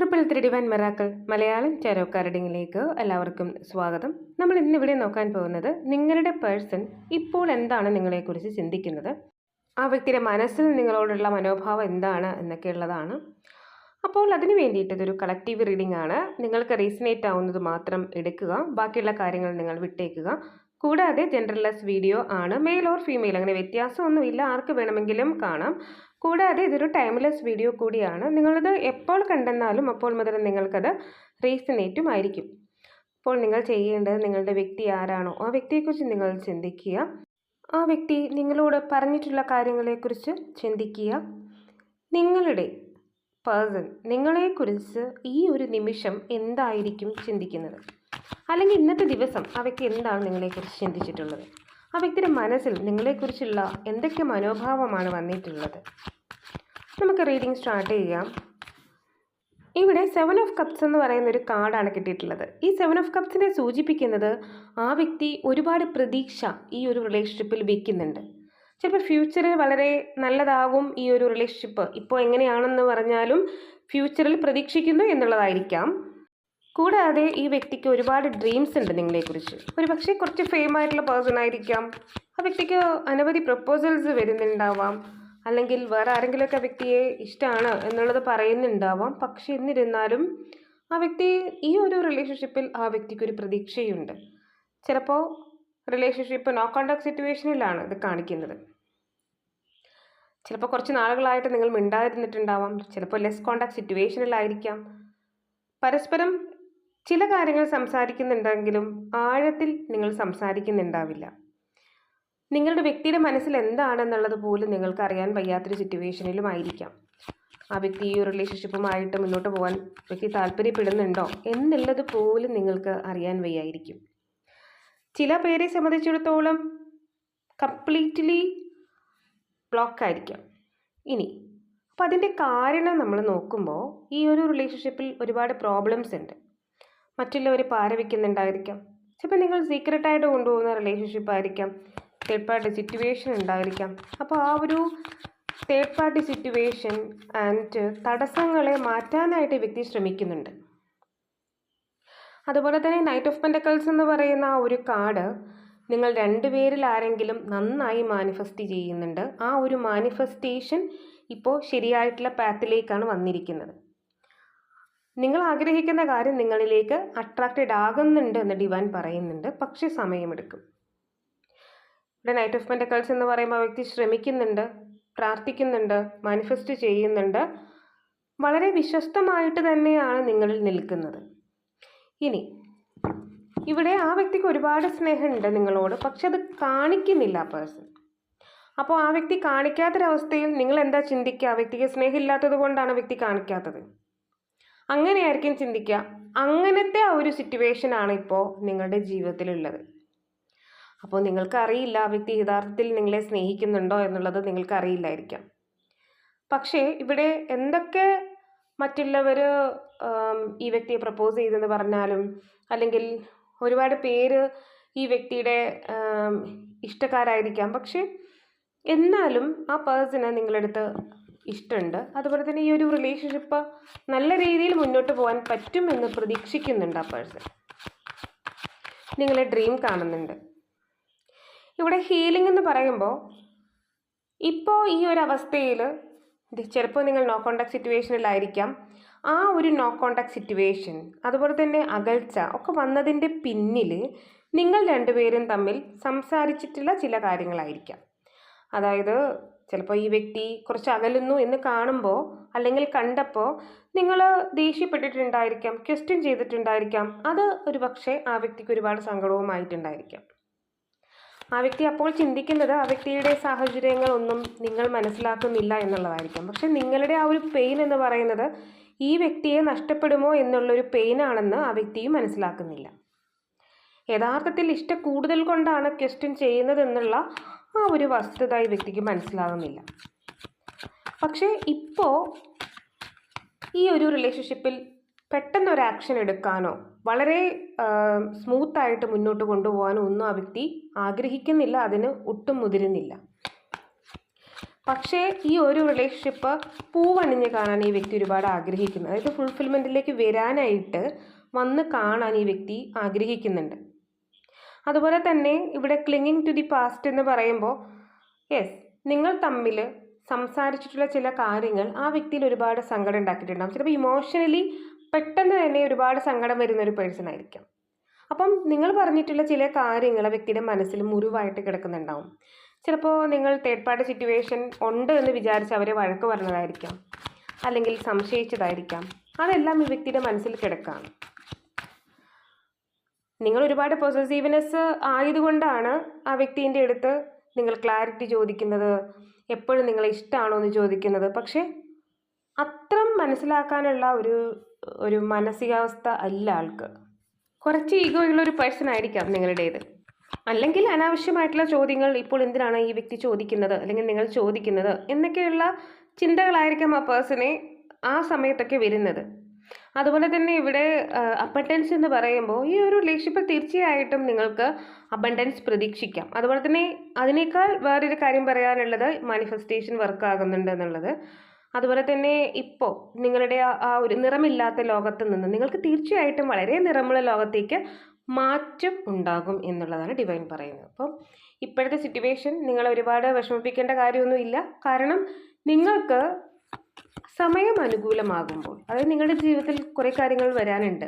Triple three one മെറാക്കൾ Malayalam tarot കാർഡിങ്ങിലേക്ക് എല്ലാവർക്കും സ്വാഗതം. നമ്മൾ ഇന്നിവിടെ നോക്കാൻ പോകുന്നത് നിങ്ങളുടെ പേഴ്സൺ ഇപ്പോൾ എന്താണ് നിങ്ങളെക്കുറിച്ച് ചിന്തിക്കുന്നത്? ആ വ്യക്തിയുടെ മനസ്സിൽ നിങ്ങളോടുള്ള മനോഭാവം എന്താണ് എന്നൊക്കെയുള്ളതാണ്. അപ്പോൾ അതിന് വേണ്ടിയിട്ട് ഇതൊരു കളക്റ്റീവ് റീഡിംഗ് ആണ്. നിങ്ങൾക്ക് റീസണേറ്റ് ആവുന്നത് മാത്രം എടുക്കുക. ബാക്കിയുള്ള കാര്യങ്ങൾ നിങ്ങൾ വിട്ടേക്കുക. കൂടാതെ ജെൻഡർലെസ് വീഡിയോ ആണ്. മെയിൽ ഓർ ഫീമെയിൽ അങ്ങനെ വ്യത്യാസമൊന്നുമില്ല. ആർക്ക് വേണമെങ്കിലും കാണാം. കൂടാതെ ഇതൊരു ടൈംലെസ് വീഡിയോ കൂടിയാണ്. നിങ്ങളിത് എപ്പോൾ കണ്ടെന്നാലും അപ്പോൾ മുതൽ നിങ്ങൾക്കത് റീസണേറ്റും ആയിരിക്കും അപ്പോൾ നിങ്ങൾ ചെയ്യേണ്ടത് നിങ്ങളുടെ വ്യക്തി ആരാണോ ആ വ്യക്തിയെക്കുറിച്ച് നിങ്ങൾ ചിന്തിക്കുക. ആ വ്യക്തി നിങ്ങളോട് പറഞ്ഞിട്ടുള്ള കാര്യങ്ങളെക്കുറിച്ച് ചിന്തിക്കുക. നിങ്ങളുടെ പേഴ്സൺ നിങ്ങളെക്കുറിച്ച് ഈ ഒരു നിമിഷം എന്തായിരിക്കും ചിന്തിക്കുന്നത്? അല്ലെങ്കിൽ ഇന്നത്തെ ദിവസം അവയ്ക്ക് എന്താണ് നിങ്ങളെക്കുറിച്ച് ചിന്തിച്ചിട്ടുള്ളത്? ആ വ്യക്തിയുടെ മനസ്സിൽ നിങ്ങളെക്കുറിച്ചുള്ള എന്തൊക്കെ മനോഭാവമാണ് വന്നിട്ടുള്ളത്? നമുക്ക് റീഡിംഗ് സ്റ്റാർട്ട് ചെയ്യാം. ഇവിടെ സെവൻ ഓഫ് കപ്സ് എന്ന് പറയുന്ന ഒരു കാർഡാണ് കിട്ടിയിട്ടുള്ളത്. ഈ സെവൻ ഓഫ് കപ്സിനെ സൂചിപ്പിക്കുന്നത് ആ വ്യക്തി ഒരുപാട് പ്രതീക്ഷ ഈ ഒരു റിലേഷൻഷിപ്പിൽ വയ്ക്കുന്നുണ്ട് ചിലപ്പോൾ ഫ്യൂച്ചറിൽ വളരെ നല്ലതാകും ഈ ഒരു റിലേഷൻഷിപ്പ് ഇപ്പോൾ എങ്ങനെയാണെന്ന് പറഞ്ഞാലും ഫ്യൂച്ചറിൽ പ്രതീക്ഷിക്കുന്നു എന്നുള്ളതായിരിക്കാം. കൂടാതെ ഈ വ്യക്തിക്ക് ഒരുപാട് ഡ്രീംസ് ഉണ്ട് നിങ്ങളെക്കുറിച്ച്. ഒരു പക്ഷേ കുറച്ച് ഫെയിം ആയിട്ടുള്ള പേഴ്സൺ ആയിരിക്കാം. ആ വ്യക്തിക്ക് അനവധി പ്രപ്പോസൽസ് വരുന്നുണ്ടാവാം. അല്ലെങ്കിൽ വേറെ ആരെങ്കിലുമൊക്കെ ആ വ്യക്തിയെ ഇഷ്ടമാണ് എന്നുള്ളത് പറയുന്നുണ്ടാവാം. പക്ഷെ എന്നിരുന്നാലും ആ വ്യക്തി ഈ ഒരു റിലേഷൻഷിപ്പിൽ ആ വ്യക്തിക്ക് ഒരു പ്രതീക്ഷയുണ്ട്. ചിലപ്പോൾ റിലേഷൻഷിപ്പ് നോ കോണ്ടാക്ട് സിറ്റുവേഷനിലാണ് ഇത് കാണിക്കുന്നത്. ചിലപ്പോൾ കുറച്ച് നാളുകളായിട്ട് നിങ്ങൾ മിണ്ടാതിരുന്നിട്ടുണ്ടാവാം. ചിലപ്പോൾ ലെസ് കോണ്ടാക്ട് സിറ്റുവേഷനിലായിരിക്കാം പരസ്പരം ചില കാര്യങ്ങൾ സംസാരിക്കുന്നുണ്ടെങ്കിലും ആഴത്തിൽ നിങ്ങൾ സംസാരിക്കുന്നുണ്ടാവില്ല. നിങ്ങളുടെ വ്യക്തിയുടെ മനസ്സിൽ എന്താണെന്നുള്ളത് പോലും നിങ്ങൾക്ക് അറിയാൻ വയ്യാത്തൊരു സിറ്റുവേഷനിലും ആയിരിക്കാം. ആ വ്യക്തി ഈ റിലേഷൻഷിപ്പുമായിട്ട് മുന്നോട്ട് പോകാൻ വ്യക്തി താല്പര്യപ്പെടുന്നുണ്ടോ എന്നുള്ളത് പോലും നിങ്ങൾക്ക് അറിയാൻ വയ്യായിരിക്കും. ചില പേരെ സംബന്ധിച്ചിടത്തോളം കംപ്ലീറ്റ്ലി ബ്ലോക്ക് ആയിരിക്കാം. ഇനി അപ്പോൾ അതിന്റെ കാരണം നമ്മൾ നോക്കുമ്പോൾ ഈ ഒരു റിലേഷൻഷിപ്പിൽ ഒരുപാട് പ്രോബ്ലംസ് ഉണ്ട്. മറ്റുള്ളവർ പാരവിക്കുന്നുണ്ടായിരിക്കാം. ചിലപ്പോൾ നിങ്ങൾ സീക്രട്ടായിട്ട് കൊണ്ടുപോകുന്ന റിലേഷൻഷിപ്പ് ആയിരിക്കാം തേർഡ് പാർട്ടി സിറ്റുവേഷൻ ഉണ്ടായിരിക്കാം. അപ്പോൾ ആ ഒരു തേർഡ് പാർട്ടി സിറ്റുവേഷൻ ആൻഡ് തടസ്സങ്ങളെ മാറ്റാനായിട്ട് വ്യക്തി ശ്രമിക്കുന്നുണ്ട്. അതുപോലെ തന്നെ നൈറ്റ് ഓഫ് പെൻഡക്കൾസ് എന്ന് പറയുന്ന ആ ഒരു കാർഡ് നിങ്ങൾ രണ്ടുപേരിൽ ആരെങ്കിലും നന്നായി മാനിഫെസ്റ്റ് ചെയ്യുന്നുണ്ട്. ആ ഒരു മാനിഫെസ്റ്റേഷൻ ഇപ്പോൾ ശരിയായിട്ടുള്ള പാത്തിലേക്കാണ് വന്നിരിക്കുന്നത്. നിങ്ങൾ ആഗ്രഹിക്കുന്ന കാര്യം നിങ്ങളിലേക്ക് അട്രാക്റ്റഡ് ആകുന്നുണ്ട് എന്ന് ഡിവാൻ പറയുന്നുണ്ട്. പക്ഷേ സമയമെടുക്കും. ഇവിടെ നൈറ്റ് ഓഫ് പെൻഡക്കൾസ് എന്ന് പറയുമ്പോൾ ആ വ്യക്തി ശ്രമിക്കുന്നുണ്ട് പ്രാർത്ഥിക്കുന്നുണ്ട് മാനിഫെസ്റ്റ് ചെയ്യുന്നുണ്ട്. വളരെ വിശ്വസ്തമായിട്ട് തന്നെയാണ് നിങ്ങളിൽ നിൽക്കുന്നത്. ഇനി ഇവിടെ ആ വ്യക്തിക്ക് ഒരുപാട് സ്നേഹമുണ്ട് നിങ്ങളോട് പക്ഷെ അത് കാണിക്കുന്നില്ല ആ പേഴ്സൺ അപ്പോൾ ആ വ്യക്തി കാണിക്കാത്തൊരവസ്ഥയിൽ നിങ്ങൾ എന്താ ചിന്തിക്കുക? ആ വ്യക്തിക്ക് സ്നേഹമില്ലാത്തത് കൊണ്ടാണ് വ്യക്തി കാണിക്കാത്തത്. അങ്ങനെയായിരിക്കും ചിന്തിക്കുക. അങ്ങനത്തെ ആ ഒരു സിറ്റുവേഷൻ ആണ് ഇപ്പോൾ നിങ്ങളുടെ ജീവിതത്തിലുള്ളത്. അപ്പോൾ നിങ്ങൾക്കറിയില്ല ആ വ്യക്തി യഥാർത്ഥത്തിൽ നിങ്ങളെ സ്നേഹിക്കുന്നുണ്ടോ എന്നുള്ളത് നിങ്ങൾക്കറിയില്ലായിരിക്കാം. പക്ഷേ ഇവിടെ എന്തൊക്കെ മറ്റുള്ളവർ ഈ വ്യക്തിയെ പ്രപ്പോസ് ചെയ്തെന്ന് പറഞ്ഞാലും അല്ലെങ്കിൽ ഒരുപാട് പേര് ഈ വ്യക്തിയുടെ ഇഷ്ടക്കാരായിരിക്കാം. പക്ഷേ എന്നാലും ആ പേഴ്സണ് നിങ്ങളടുത്ത് ഇഷ്ടമുണ്ട് അതുപോലെ തന്നെ ഈ ഒരു റിലേഷൻഷിപ്പ് നല്ല രീതിയിൽ മുന്നോട്ട് പോകാൻ പറ്റുമെന്ന് പ്രതീക്ഷിക്കുന്നുണ്ട് ആ പേഴ്സൺ നിങ്ങളെ ഡ്രീം കാണുന്നുണ്ട്. ഇവിടെ ഹീലിംഗ് എന്ന് പറയുമ്പോൾ ഇപ്പോൾ ഈ ഒരു അവസ്ഥയിൽ ചിലപ്പോൾ നിങ്ങൾ നോ കോണ്ടാക്ട് സിറ്റുവേഷനിലായിരിക്കാം ആ ഒരു നോ കോണ്ടാക്ട് സിറ്റുവേഷൻ അതുപോലെ തന്നെ അകൽച്ച ഒക്കെ വന്നതിന്റെ പിന്നിൽ നിങ്ങൾ രണ്ടുപേരും തമ്മിൽ സംസാരിച്ചിട്ടുള്ള ചില കാര്യങ്ങളായിരിക്കാം. അതായത് ചിലപ്പോൾ ഈ വ്യക്തി കുറച്ച് അകലുന്നു എന്ന് കാണുമ്പോൾ അല്ലെങ്കിൽ കണ്ടപ്പോൾ നിങ്ങൾ ദേഷ്യപ്പെട്ടിട്ടുണ്ടായിരിക്കാം ക്വസ്റ്റ്യൻ ചെയ്തിട്ടുണ്ടായിരിക്കാം. അത് ഒരു പക്ഷേ ആ വ്യക്തിക്ക് ഒരുപാട് സങ്കടവുമായിട്ടുണ്ടായിരിക്കാം. ആ വ്യക്തി അപ്പോൾ ചിന്തിക്കുന്നത് ആ വ്യക്തിയുടെ സാഹചര്യങ്ങളൊന്നും നിങ്ങൾ മനസ്സിലാക്കുന്നില്ല എന്നുള്ളതായിരിക്കാം. പക്ഷെ നിങ്ങളുടെ ആ ഒരു പെയിൻ എന്ന് പറയുന്നത് ഈ വ്യക്തിയെ നഷ്ടപ്പെടുമോ എന്നുള്ളൊരു പെയിനാണെന്ന് ആ വ്യക്തിയും മനസ്സിലാക്കുന്നില്ല. യഥാർത്ഥത്തിൽ ഇഷ്ട കൂടുതൽ കൊണ്ടാണ് ക്വസ്റ്റ്യൻ ചെയ്യുന്നത് എന്നുള്ള ആ ഒരു വസ്തുത ഈ വ്യക്തിക്ക് മനസ്സിലാകുന്നില്ല പക്ഷേ ഇപ്പോൾ ഈ ഒരു റിലേഷൻഷിപ്പിൽ പെട്ടെന്ന് ഒരു ആക്ഷൻ എടുക്കാനോ വളരെ സ്മൂത്തായിട്ട് മുന്നോട്ട് കൊണ്ടുപോകാനോ ഒന്നും ആ വ്യക്തി ആഗ്രഹിക്കുന്നില്ല അതിന് ഒട്ടും മുതിരുന്നില്ല. പക്ഷേ ഈ ഒരു റിലേഷൻഷിപ്പ് പൂവണിഞ്ഞ് കാണാൻ ഈ വ്യക്തി ഒരുപാട് ആഗ്രഹിക്കുന്നു. അതായത് ഫുൾഫിൽമെന്റിലേക്ക് വരാനായിട്ട് വന്ന് കാണാൻ ഈ വ്യക്തി ആഗ്രഹിക്കുന്നുണ്ട്. അതുപോലെ തന്നെ ഇവിടെ ക്ലിങ്ങിങ് ടു ദി പാസ്റ്റ് എന്ന് പറയുമ്പോൾ യെസ് നിങ്ങൾ തമ്മിൽ സംസാരിച്ചിട്ടുള്ള ചില കാര്യങ്ങൾ ആ വ്യക്തിയിൽ ഒരുപാട് സങ്കടം ഉണ്ടാക്കിയിട്ടുണ്ടാകും ചിലപ്പോൾ ഇമോഷണലി പെട്ടെന്ന് തന്നെ ഒരുപാട് സങ്കടം വരുന്ന ഒരു പേഴ്സൺ ആയിരിക്കാം. അപ്പം നിങ്ങൾ പറഞ്ഞിട്ടുള്ള ചില കാര്യങ്ങൾ ആ വ്യക്തിയുടെ മനസ്സിൽ മുറിവായിട്ട് കിടക്കുന്നുണ്ടാവും. ചിലപ്പോൾ നിങ്ങൾ തേർഡ് പാർട്ടി സിറ്റുവേഷൻ ഉണ്ട് എന്ന് വിചാരിച്ച് അവരെ വഴക്ക് പറഞ്ഞതായിരിക്കാം. അല്ലെങ്കിൽ സംശയിച്ചതായിരിക്കാം. അതെല്ലാം ഈ വ്യക്തിയുടെ മനസ്സിൽ കിടക്കാണ്. നിങ്ങൾ ഒരുപാട് പൊസസീവ്നെസ് ആയതുകൊണ്ടാണ് ആ വ്യക്തിന്റെ അടുത്ത് നിങ്ങൾ ക്ലാരിറ്റി ചോദിക്കുന്നത് എപ്പോഴും നിങ്ങളെ ഇഷ്ടമാണോ എന്ന് ചോദിക്കുന്നത്. പക്ഷേ അത്രം മനസ്സിലാക്കാനുള്ള ഒരു ഒരു മാനസികാവസ്ഥ അല്ല ആൾക്ക്. കുറച്ച് ഈഗോ ഉള്ള ഒരു പേഴ്സൺ ആയിരിക്കാം നിങ്ങളുടേത്. അല്ലെങ്കിൽ അനാവശ്യമായിട്ടുള്ള ചോദ്യങ്ങൾ ഇപ്പോൾ എന്തിനാണ് ഈ വ്യക്തി ചോദിക്കുന്നത്? അല്ലെങ്കിൽ നിങ്ങൾ ചോദിക്കുന്നത്? എന്നൊക്കെയുള്ള ചിന്തകളായിരിക്കാം ആ പേഴ്സണെ ആ സമയത്തൊക്കെ വരുന്നത്. അതുപോലെ തന്നെ ഇവിടെ അബണ്ടൻസ് എന്ന് പറയുമ്പോൾ ഈ ഒരു റിലേഷൻഷിപ്പ് തീർച്ചയായിട്ടും നിങ്ങൾക്ക് അബണ്ടൻസ് പ്രതീക്ഷിക്കാം. അതുപോലെ തന്നെ അതിനേക്കാൾ വേറൊരു കാര്യം പറയാനുള്ളത് മാനിഫെസ്റ്റേഷൻ വർക്ക് ആകുന്നുണ്ട് എന്നുള്ളത്. അതുപോലെ തന്നെ ഇപ്പോൾ നിങ്ങളുടെ ആ ഒരു നിറമില്ലാത്ത ലോകത്ത് നിന്ന് നിങ്ങൾക്ക് തീർച്ചയായിട്ടും വളരെ നിറമുള്ള ലോകത്തേക്ക് മാറ്റം ഉണ്ടാകും എന്നുള്ളതാണ് ഡിവൈൻ പറയുന്നത്. അപ്പം ഇപ്പോഴത്തെ സിറ്റുവേഷൻ നിങ്ങൾ ഒരുപാട് വിഷമിപ്പിക്കേണ്ട കാര്യമൊന്നുമില്ല. കാരണം നിങ്ങൾക്ക് സമയം അനുകൂലമാകുമ്പോൾ അതായത് നിങ്ങളുടെ ജീവിതത്തിൽ കുറേ കാര്യങ്ങൾ വരാനുണ്ട്.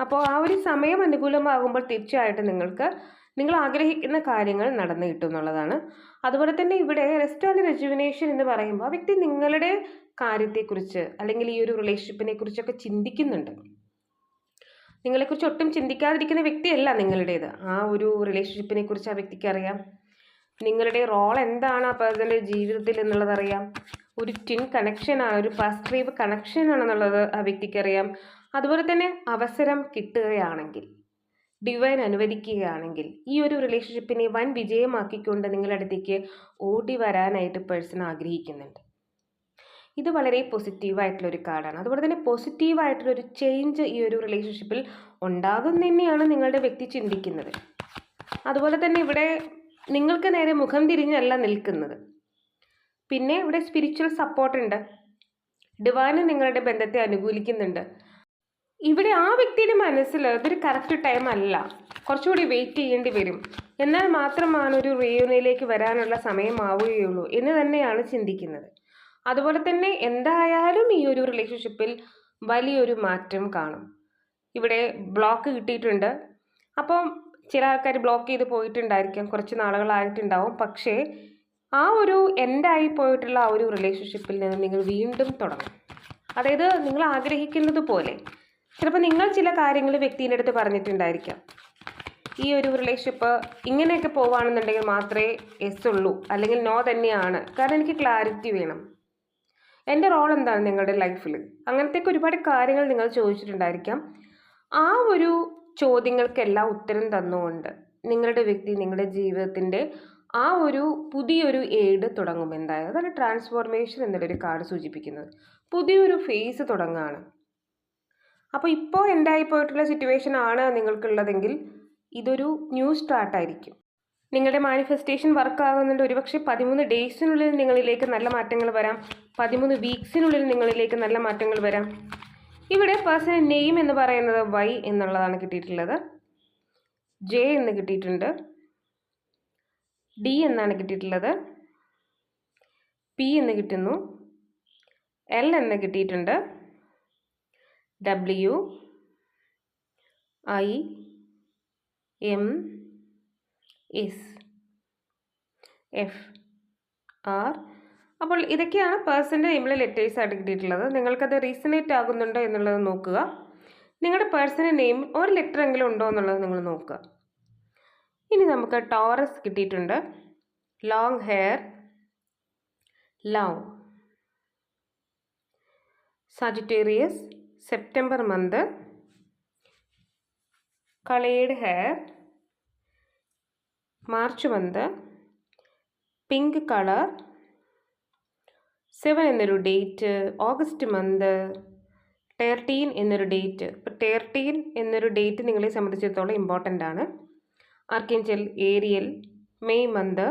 അപ്പോൾ ആ ഒരു സമയം അനുകൂലമാകുമ്പോൾ തീർച്ചയായിട്ടും നിങ്ങൾക്ക് നിങ്ങൾ ആഗ്രഹിക്കുന്ന കാര്യങ്ങൾ നടന്നു കിട്ടും എന്നുള്ളതാണ്. അതുപോലെ തന്നെ ഇവിടെ റെസ്റ്റ് ആൻഡ് റെജുവിനേഷൻ എന്ന് പറയുമ്പോൾ ആ വ്യക്തി നിങ്ങളുടെ കാര്യത്തെക്കുറിച്ച് അല്ലെങ്കിൽ ഈ ഒരു റിലേഷൻഷിപ്പിനെ കുറിച്ചൊക്കെ ചിന്തിക്കുന്നുണ്ട്. നിങ്ങളെക്കുറിച്ച് ഒട്ടും ചിന്തിക്കാതിരിക്കുന്ന വ്യക്തിയല്ല നിങ്ങളുടേത്. ആ ഒരു റിലേഷൻഷിപ്പിനെ കുറിച്ച് ആ വ്യക്തിക്ക് അറിയാം. നിങ്ങളുടെ റോൾ എന്താണ് ആ പേഴ്സന്റെ ജീവിതത്തിൽ എന്നുള്ളത് അറിയാം. ഒരു ടിൻ കണക്ഷനാണ് ഒരു ഫസ്റ്റ് ഡ്രൈവ് കണക്ഷൻ ആണെന്നുള്ളത് ആ വ്യക്തിക്ക് അറിയാം അതുപോലെ തന്നെ അവസരം കിട്ടുകയാണെങ്കിൽ ഡിവൈൻ അനുവദിക്കുകയാണെങ്കിൽ ഈ ഒരു റിലേഷൻഷിപ്പിനെ വൻ വിജയമാക്കിക്കൊണ്ട് നിങ്ങളുടെ അടുത്തേക്ക് ഓടി വരാനായിട്ട് പേഴ്സൺ ആഗ്രഹിക്കുന്നുണ്ട്. ഇത് വളരെ പോസിറ്റീവായിട്ടുള്ളൊരു കാർഡാണ്. അതുപോലെ തന്നെ പോസിറ്റീവായിട്ടുള്ളൊരു ചേഞ്ച് ഈ ഒരു റിലേഷൻഷിപ്പിൽ ഉണ്ടാകും തന്നെയാണ് നിങ്ങളുടെ വ്യക്തി ചിന്തിക്കുന്നത്. അതുപോലെ തന്നെ ഇവിടെ നിങ്ങൾക്ക് നേരെ മുഖം തിരിഞ്ഞല്ല നിൽക്കുന്നത്. പിന്നെ ഇവിടെ സ്പിരിച്വൽ സപ്പോർട്ട് ഉണ്ട്. ഡിവൈന് നിങ്ങളുടെ ബന്ധത്തെ അനുകൂലിക്കുന്നുണ്ട്. ഇവിടെ ആ വ്യക്തിയുടെ മനസ്സിൽ അതൊരു കറക്റ്റ് ടൈം അല്ല. കുറച്ചുകൂടി വെയിറ്റ് ചെയ്യേണ്ടി വരും. എന്നാൽ മാത്രമാണ് ഒരു റിയൂണിയനിലേക്ക് വരാനുള്ള സമയമാവുകയുള്ളൂ എന്ന് തന്നെയാണ് ചിന്തിക്കുന്നത്. അതുപോലെ തന്നെ എന്തായാലും ഈ ഒരു റിലേഷൻഷിപ്പിൽ വലിയൊരു മാറ്റം കാണും. ഇവിടെ ബ്ലോക്ക് കിട്ടിയിട്ടുണ്ട്. അപ്പം ചില ആൾക്കാർ ബ്ലോക്ക് ചെയ്ത് പോയിട്ടുണ്ടായിരിക്കാം. കുറച്ച് നാളുകളായിട്ടുണ്ടാവും. പക്ഷേ ആ ഒരു എൻഡായി പോയിട്ടുള്ള ഒരു റിലേഷൻഷിപ്പിൽ നിന്ന് നിങ്ങൾ വീണ്ടും തുടങ്ങും അതായത് നിങ്ങൾ ആഗ്രഹിക്കുന്നത് പോലെ. ചിലപ്പോൾ നിങ്ങൾ ചില കാര്യങ്ങൾ വ്യക്തിന്റെ അടുത്ത് പറഞ്ഞിട്ടുണ്ടായിരിക്കാം. ഈ ഒരു റിലേഷൻഷിപ്പ് ഇങ്ങനെയൊക്കെ പോവുകയാണെന്നുണ്ടെങ്കിൽ മാത്രമേ എസ് ഉള്ളൂ അല്ലെങ്കിൽ നോ തന്നെയാണ്. കാരണം എനിക്ക് ക്ലാരിറ്റി വേണം. എന്റെ റോൾ എന്താണ് നിങ്ങളുടെ ലൈഫിൽ അങ്ങനത്തെയൊക്കെ ഒരുപാട് കാര്യങ്ങൾ നിങ്ങൾ ചോദിച്ചിട്ടുണ്ടായിരിക്കാം. ആ ഒരു ചോദ്യങ്ങൾക്കെല്ലാം ഉത്തരം തന്നുകൊണ്ട് നിങ്ങളുടെ വ്യക്തി നിങ്ങളുടെ ജീവിതത്തിന്റെ ആ ഒരു പുതിയൊരു ഏഡ് തുടങ്ങും. എന്തായാലും അതാണ് ട്രാൻസ്ഫോർമേഷൻ എന്നുള്ളൊരു കാർഡ് സൂചിപ്പിക്കുന്നത്. പുതിയൊരു ഫേസ് തുടങ്ങുകയാണ് അപ്പോൾ ഇപ്പോൾ എന്തായിപ്പോയിട്ടുള്ള പോയിട്ടുള്ള സിറ്റുവേഷൻ ആണ് നിങ്ങൾക്കുള്ളതെങ്കിൽ ഇതൊരു ന്യൂ സ്റ്റാർട്ടായിരിക്കും നിങ്ങളുടെ മാനിഫെസ്റ്റേഷൻ വർക്ക് ആകുന്നുണ്ട്. ഒരുപക്ഷെ പതിമൂന്ന് ഡേയ്സിനുള്ളിൽ നിങ്ങളിലേക്ക് നല്ല മാറ്റങ്ങൾ വരാം. പതിമൂന്ന് വീക്സിനുള്ളിൽ നിങ്ങളിലേക്ക് നല്ല മാറ്റങ്ങൾ വരാം. ഇവിടെ പേഴ്സണൽ നെയിം എന്ന് പറയുന്നത് വൈ എന്നുള്ളതാണ് കിട്ടിയിട്ടുള്ളത്. ജെ എന്ന് കിട്ടിയിട്ടുണ്ട്. ഡി എന്നാണ് കിട്ടിയിട്ടുള്ളത്. പി എന്ന് കിട്ടുന്നു. എൽ എന്ന് കിട്ടിയിട്ടുണ്ട്. W I M S F R. അപ്പോൾ ഇതൊക്കെയാണ് പേഴ്സന്റെ നെയിമിലെ ലെറ്റേഴ്സ് ആയിട്ട് കിട്ടിയിട്ടുള്ളത്. നിങ്ങൾക്കത് റീസണേറ്റ് ആകുന്നുണ്ടോ എന്നുള്ളത് നോക്കുക. നിങ്ങളുടെ പേഴ്സന്റെ നെയിം ഒരു ലെറ്റർ എങ്കിലും ഉണ്ടോ എന്നുള്ളത് നിങ്ങൾ നോക്കുക. ഇനി നമുക്ക് ടോറസ് കിട്ടിയിട്ടുണ്ട്. Long hair love Sagittarius September month coloured hair March month pink colour seven എന്നൊരു ഡേറ്റ് ഓഗസ്റ്റ് മന്ത് തേർട്ടീൻ എന്നൊരു ഡേറ്റ് ഇപ്പോൾ തേർട്ടീൻ എന്നൊരു ഡേറ്റ് നിങ്ങളെ സംബന്ധിച്ചിടത്തോളം ഇമ്പോർട്ടന്റ് ആണ്. Ariel May month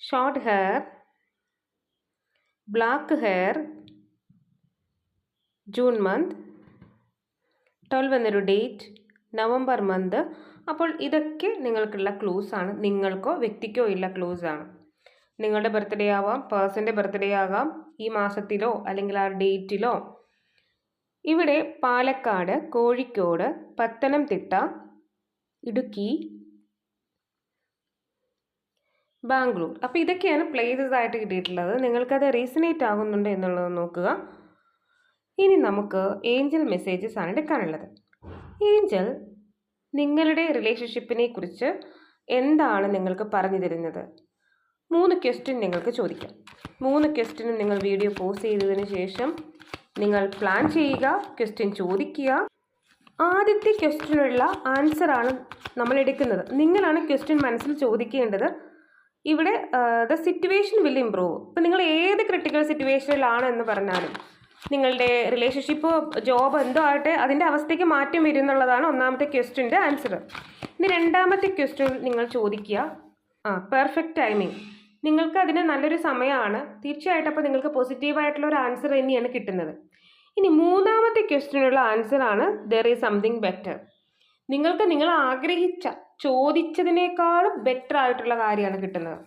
short hair black hair June month twelve എന്നൊരു date November month അപ്പോൾ ഇതൊക്കെ നിങ്ങൾക്കുള്ള ക്ലൂസ് ആണ്. നിങ്ങൾക്കോ വ്യക്തിക്കോ ഉള്ള ക്ലൂസ് ആണ്. നിങ്ങളുടെ ബർത്ത്ഡേ ആവാം പേഴ്സന്റെ ബർത്ത്ഡേ ആകാം ഈ മാസത്തിലോ അല്ലെങ്കിൽ ആ ഡേറ്റിലോ ഇവിടെ പാലക്കാട് കോഴിക്കോട് പത്തനംതിട്ട ഇടുക്കി ബാംഗ്ലൂർ. അപ്പോൾ ഇതൊക്കെയാണ് പ്ലേസസ് ആയിട്ട് കിട്ടിയിട്ടുള്ളത്. നിങ്ങൾക്കത് റീസണേറ്റ് ആകുന്നുണ്ട് എന്നുള്ളത് നോക്കുക. ഇനി നമുക്ക് ഏഞ്ചൽ മെസ്സേജസ് ആണ് എടുക്കാനുള്ളത്. ഏഞ്ചൽ നിങ്ങളുടെ റിലേഷൻഷിപ്പിനെ കുറിച്ച് എന്താണ് നിങ്ങൾക്ക് പറഞ്ഞു തരുന്നത്? മൂന്ന് ക്വസ്റ്റ്യൻ നിങ്ങൾക്ക് ചോദിക്കാം. മൂന്ന് ക്വസ്റ്റ്യനും നിങ്ങൾ വീഡിയോ പോസ് ചെയ്തതിന് ശേഷം നിങ്ങൾ പ്ലാൻ ചെയ്യുക ക്വസ്റ്റ്യൻ ചോദിക്കുക. ആദ്യത്തെ ക്വസ്റ്റ്യനുള്ള ആൻസറാണ് നമ്മൾ എടുക്കുന്നത്. നിങ്ങളാണ് ക്വസ്റ്റ്യൻ മനസ്സിൽ ചോദിക്കേണ്ടത്. ഇവിടെ ദ സിറ്റുവേഷൻ വിൽ ഇമ്പ്രൂവ് ഇപ്പം നിങ്ങൾ ഏത് ക്രിട്ടിക്കൽ സിറ്റുവേഷനിലാണ് എന്ന് പറഞ്ഞാലും നിങ്ങളുടെ റിലേഷൻഷിപ്പ് ജോബ് എന്തോ ആകട്ടെ അതിന്റെ അവസ്ഥയ്ക്ക് മാറ്റം വരും എന്നുള്ളതാണ് ഒന്നാമത്തെ ക്വസ്റ്റ്യന്റെ ആൻസർ ഇനി രണ്ടാമത്തെ ക്വസ്റ്റ്യൻ നിങ്ങൾ ചോദിക്കുക. ആ പെർഫെക്റ്റ് ടൈമിംഗ് നിങ്ങൾക്ക് അതിന് നല്ലൊരു സമയമാണ്. തീർച്ചയായിട്ടും അപ്പോൾ നിങ്ങൾക്ക് പോസിറ്റീവായിട്ടുള്ള ഒരു ആൻസർ തന്നെയാണ് കിട്ടുന്നത്. ഇനി മൂന്നാമത്തെ ക്വസ്റ്റ്യനുള്ള ആൻസറാണ് ദർ ഈസ് സംതിങ് ബെറ്റർ നിങ്ങൾക്ക് നിങ്ങൾ ആഗ്രഹിച്ച ചോദിച്ചതിനേക്കാളും ബെറ്റർ ആയിട്ടുള്ള കാര്യമാണ് കിട്ടുന്നത്.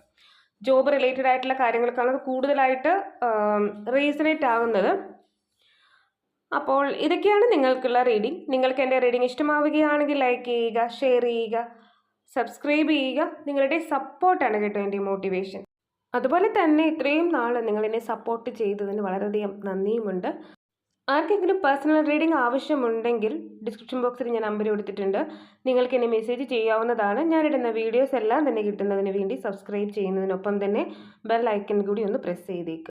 ജോബ് റിലേറ്റഡ് ആയിട്ടുള്ള കാര്യങ്ങൾക്കാണ് കൂടുതലായിട്ട് റീസണേറ്റ് ആകുന്നത് അപ്പോൾ ഇതൊക്കെയാണ് നിങ്ങൾക്കുള്ള റീഡിംഗ് നിങ്ങൾക്ക് എന്റെ റീഡിംഗ് ഇഷ്ടമാവുകയാണെങ്കിൽ ലൈക്ക് ചെയ്യുക ഷെയർ ചെയ്യുക സബ്സ്ക്രൈബ് ചെയ്യുക. നിങ്ങളുടെ സപ്പോർട്ടാണ് കേട്ടോ എന്റെ മോട്ടിവേഷൻ അതുപോലെ തന്നെ ഇത്രയും നാൾ നിങ്ങൾ എന്നെ സപ്പോർട്ട് ചെയ്തതിന് വളരെയധികം നന്ദിയുമുണ്ട്. ആർക്കെങ്കിലും പേഴ്സണൽ റീഡിംഗ് ആവശ്യമുണ്ടെങ്കിൽ ഡിസ്ക്രിപ്ഷൻ ബോക്സിൽ ഞാൻ നമ്പർ കൊടുത്തിട്ടുണ്ട്. നിങ്ങൾക്ക് എന്നെ മെസ്സേജ് ചെയ്യാവുന്നതാണ്. ഞാനിടുന്ന വീഡിയോസ് എല്ലാം തന്നെ കിട്ടുന്നതിന് വേണ്ടി സബ്സ്ക്രൈബ് ചെയ്യുന്നതിനൊപ്പം തന്നെ ബെൽ ഐക്കൺ കൂടി ഒന്ന് പ്രസ് ചെയ്തേക്കും.